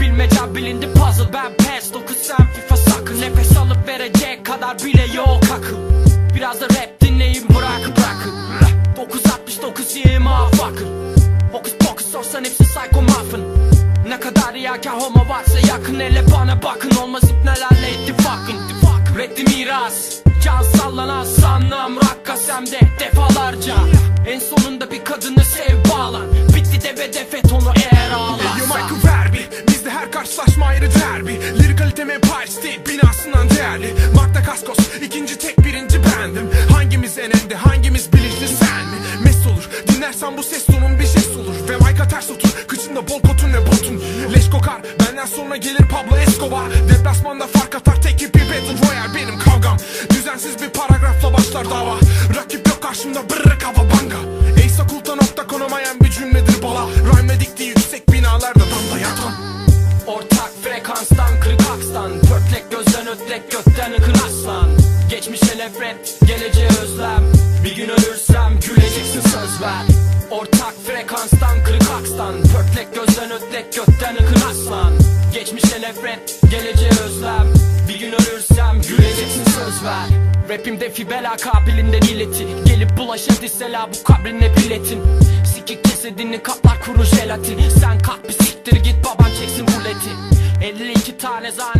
bilmeca bilindi puzzle. Ben pes 9 sen FIFA sakın. Nefes alıp verecek kadar bile yok akıl. Biraz da rap dinleyin bırak bırakın. 969 yığma fakir Hokus pokus sorsan hepsi psycho muffin. Ne kadar riyakar homo varsa yakın. Hele bana bakın olmaz ipnelerle ittifakın. Reddi miras Can sallanan sandım rakkas hem de defalarca. En sonunda bir kadını sev ikinci tek birinci bendim. Hangimiz en önde hangimiz bilinçli sen mi? Mes olur dinlersen bu ses tonun bir jest olur. Ve Mike'a ters otur kıçında bol kotun ve botun. Leş kokar benden sonra gelir Pablo Escobar. Deplasmanda fark atar tek bir Battle Royale benim kavgam. Düzensiz bir paragrafla başlar dava. Rakip yok karşımda brrr kavabanga Geçmişe nefret geleceğe özlem. Bir gün ölürsem güleceksin söz ver Ortak frekanstan kırık akstan Pörtlek gözden ötlek gökten ıkın aslan. Geçmişe nefret geleceğe özlem. Bir gün ölürsem güleceksin söz ver Rapimde fibel akabilinden ileti Gelip bulaşır disela bu kabrine biletin. Sikik cesedini kaplar kuru jelatin. Sen kalk bir siktir git baban çeksin buleti 52 tane zane